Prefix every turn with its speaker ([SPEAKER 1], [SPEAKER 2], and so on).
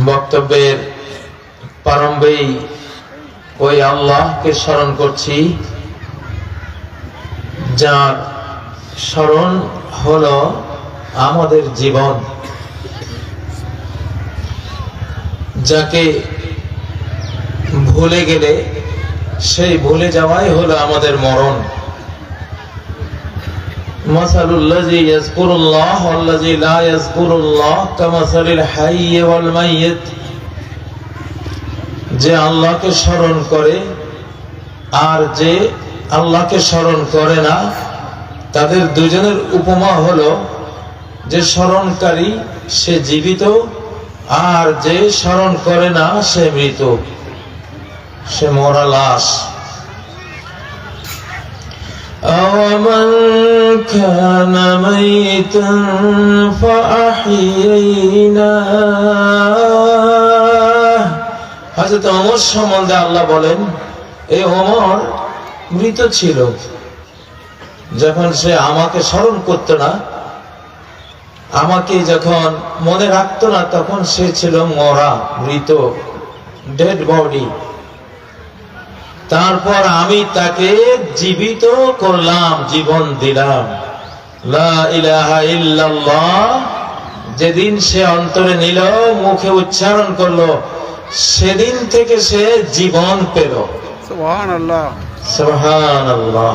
[SPEAKER 1] বক্তব্যের প্রারম্ভেই ওই আল্লাহকে স্মরণ করছি, যার স্মরণ হলো আমাদের জীবন, যাকে ভুলে গেলে সেই ভুলে যাওয়াই হলো আমাদের মরণ। مثل الذي يذكر الله والذي لا يذكر الله كمثل الحي والميت যে আল্লাহকে স্মরণ করে আর যে আল্লাহকে স্মরণ করে না তাদের দুজনের উপমা হলো যে স্মরণকারী সে জীবিত আর যে স্মরণ করে না সে মৃত সে মরা লাশ أومن كان ميتا فأحييناه হযরত ওমর সম্বন্ধে আল্লাহ বলেন এই ওমর মৃত ছিল যখন সে আমাকে স্মরণ করত না আমাকে যখন মনে রাখতো না তখন সে ছিল মরা মৃত ডেড বডি তারপর আমি তাকে জীবিত করলাম জীবন দিলাম। যেদিন সে অন্তরে নিল মুখে উচ্চারণ করল সেদিন থেকে সে জীবন পেল।
[SPEAKER 2] সোহান আল্লাহ
[SPEAKER 1] সুবহানাল্লাহ।